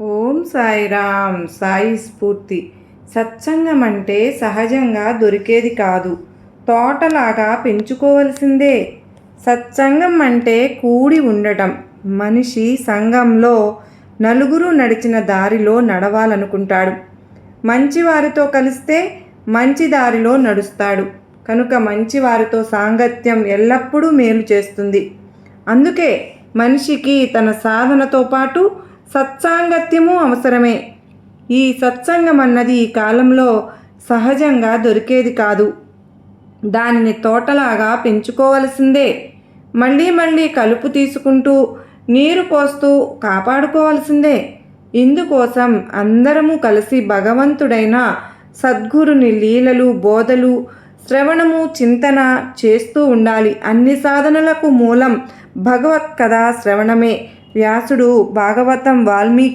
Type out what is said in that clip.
ఓం సాయిరామ్. సాయి స్ఫూర్తి. సత్సంగం అంటే సహజంగా దొరికేది కాదు. తోటలాగా పెంచుకోవలసిందే. సత్సంగం అంటే కూడి ఉండటం. మనిషి సంఘంలో నలుగురు నడిచిన దారిలో నడవాలనుకుంటాడు. మంచివారితో కలిస్తే మంచి దారిలో నడుస్తాడు. కనుక మంచివారితో సాంగత్యం ఎల్లప్పుడూ మేలు చేస్తుంది. అందుకే మనిషికి తన సాధనతో పాటు సత్సాంగత్యము అవసరమే. ఈ సత్సంగం అన్నది ఈ కాలంలో సహజంగా దొరికేది కాదు. దానిని తోటలాగా పెంచుకోవలసిందే. మళ్ళీ మళ్ళీ కలుపు తీసుకుంటూ నీరు పోస్తూ కాపాడుకోవాల్సిందే. ఇందుకోసం అందరము కలిసి భగవంతుడైన సద్గురుని లీలలు బోధలు శ్రవణము చింతన చేస్తూ ఉండాలి. అన్ని సాధనలకు మూలం భగవత్ కథా శ్రవణమే. వ్యాసుడు భాగవతం వాల్మీకి